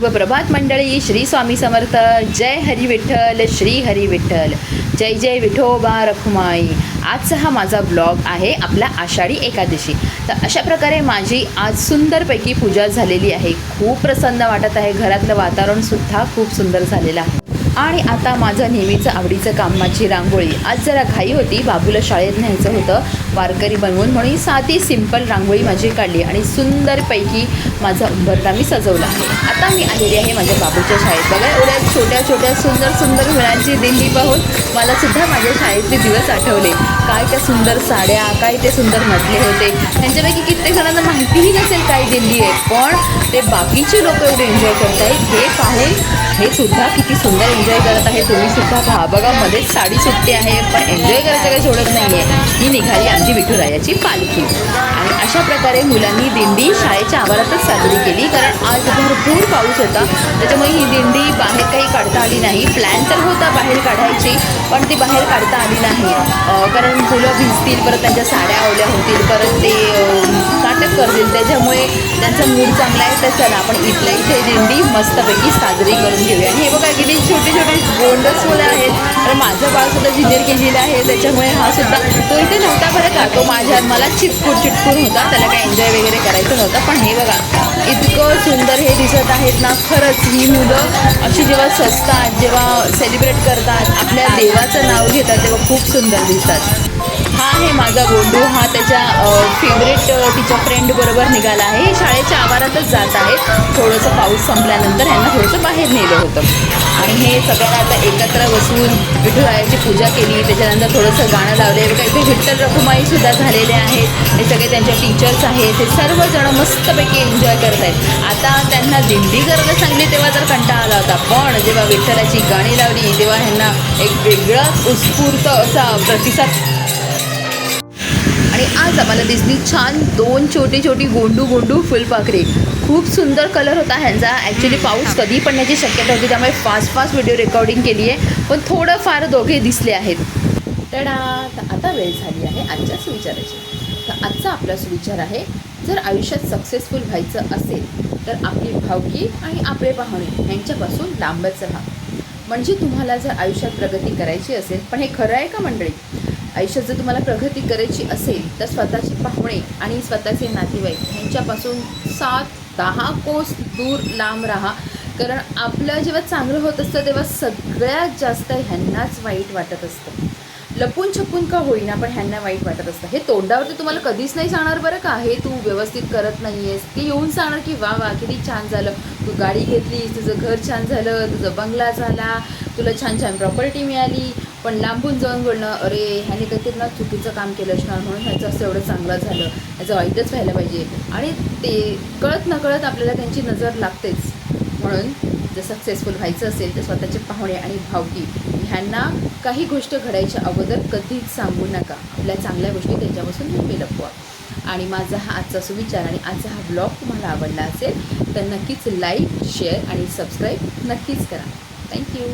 व प्रभात मंडळी श्री स्वामी समर्थ जय हरी विठ्ठल श्री हरी विठ्ठल. जय जय विठोबा रखुमाई. आजचा हा माझा ब्लॉग आहे आपला आषाढी एकादशी. तर अशा प्रकारे माझी आज सुंदरपैकी पूजा झालेली आहे. खूप प्रसन्न वाटत आहे. घरातलं वातावरणसुद्धा खूप सुंदर झालेलं आहे. आणि आता माझं नेहमीचं आवडीचं काम माझी रांगोळी. आज जरा घाई होती बाबूला शाळेत न्यायचं होतं. वारकरी बनवून म्हणून साधी सिंपल रांगोळी माझी काढली आणि सुंदरपैकी माझा उंबरटा मी सजवला. आहे आता मी आलेली आहे माझ्या बाबूच्या शाळेत. बघा एवढ्या छोट्या छोट्या सुंदर सुंदर मुलांची दिल्ली पाहून मला सुद्धा माझ्या शाळेतले दिवस आठवले. काय त्या सुंदर साड्या काय ते सुंदर म्हटले होते. त्यांच्यापैकी कित्येक जणांना माहितीही नसेल काय दिल्ली आहे. पण ते बाकीचे लोक एवढे एन्जॉय करत आहेत हे पाहून हे सुद्धा किती सुंदर एन्जॉय करत आहे. तुम्ही सुद्धा पहा. बघा मध्येच साडी सुटते आहे पण एन्जॉय करायचं काही सोडत नाही आहे ही निघाली आमची विठुरायाची पालखी. आणि अशा प्रकारे मुलांनी दिंडी शाळेच्या आवारातच साजरी केली कारण आज भरपूर पाऊस होता. त्याच्यामुळे ही दिंडी बाहेर काही काढता आली नाही. प्लॅन तर होता बाहेर काढायची पण ती बाहेर काढता आली नाही. कारण मुलं भिजतील परत त्यांच्या साड्या ओल्या होतील परत ते नाटक करतील. त्याच्यामुळे त्यांचा मूड चांगला आहे. तर चला आपण इथल्या इथे दिंडी मस्तपैकी साजरी करून घेऊया. आणि हे बघा किती छोटे छोटे गोंडस मुलं आहेत. तर माझं बाळ सुद्धा जिनियर केलेलं आहे. त्याच्यामुळे हा सुद्धा तो इथे नव्हता बरं का. तो माझ्या मला चिटकूर चिटकूर होता. त्याला काय एन्जॉय वगैरे करायचं नव्हतं. पण हे बघा इतकं सुंदर हे दिसत आहेत ना. खरंच ही मुलं अशी जेव्हा सजतात जेव्हा सेलिब्रेट करतात देवाचं नाव घेतात तेव्हा खूप सुंदर दिसतात. हा आहे माझा गोंडू. हा त्याच्या फेवरेट तिच्या फ्रेंड बरोबर निघाला आहे. शाळेच्या आवारातच जात आहेत थोडंसं पाऊस संपल्यानंतर यांना थोडंसं बाहेर नेलं होतं. आणि हे सगळ्यांना आता एकत्र बसून विठुरायाची पूजा केली. त्याच्यानंतर थोडंसं गाणं लावले बघा इथे विठ्ठल रखुमाईसुद्धा झालेले आहेत. हे सगळे त्यांच्या टीचर्स आहेत. हे सर्वजण मस्तपैकी एन्जॉय करत आहेत आता त्यांना दिंडी करायला सांगली तेव्हा तर कंटाळा आला होता. पण जेव्हा विठ्ठलाची गाणी लावली तेव्हा ह्यांना एक वेगळाच उत्स्फूर्त असा प्रतिसाद आणि आज आम्हाला दिसली छान दोन छोटी छोटी गोंडू गोंडू फुलपाखरे. खूप सुंदर कलर होता ह्यांचा. ॲक्च्युली पाऊस कधी पडण्याची शक्यता होती त्यामुळे फास्ट फास्ट व्हिडिओ रेकॉर्डिंग केली आहे. पण थोडंफार दोघे दिसले आहेत. तर आता वेळ झाली आहे आजच्या सुविचाराची. तर आजचा आपला सुविचार आहे जर आयुष्यात सक्सेसफुल व्हायचं असेल तर आपली भावकी आणि आपले पाहणे यांच्यापासून लांबच राहा. म्हणजे तुम्हाला जर आयुष्यात प्रगती करायची असेल पण हे खरं आहे का मंडळी? आयुष्यात जर तुम्हाला प्रगती करायची असेल तर स्वतःचे पाहुणे आणि स्वतःचे नातेवाईक यांच्यापासून सात दहा कोस दूर लांब राहा. कारण आपलं जेव्हा चांगलं होत असतं तेव्हा सगळ्यात जास्त ह्यांनाच वाईट वाटत असतं. लपून छपून का होईना पण ह्यांना वाईट वाटत असतं. हे तोंडावरती तुम्हाला कधीच नाही सांगणार बरं का? हे तू व्यवस्थित करत नाही आहेस ते येऊन सांगणार की वा वा किती छान झालं. तू गाडी घेतलीस तुझं घर छान झालं तुझं बंगला झाला तुला छान छान प्रॉपर्टी मिळाली. पण लांबून जाऊन बोलणं अरे ह्याने काहीतरी ना चुकीचं काम केलं असणार म्हणून ह्याचं असं एवढं चांगलं झालं. ह्याचं वाईटच व्हायला पाहिजे. आणि ते कळत नकळत आपल्याला त्यांची नजर लागतेच. म्हणून जर सक्सेसफुल व्हायचं असेल तर स्वतःचे पाहुणे आणि भावकी ह्यांना काही गोष्ट घडायच्या अगोदर कधीच सांगू नका. आपल्या चांगल्या गोष्टी त्यांच्यापासून नेहमी लपवा आणि माझा हा आजचा सुविचार आणि आजचा हा ब्लॉग तुम्हाला आवडला असेल तर नक्कीच लाईक शेअर आणि सबस्क्राईब नक्कीच करा. थँक्यू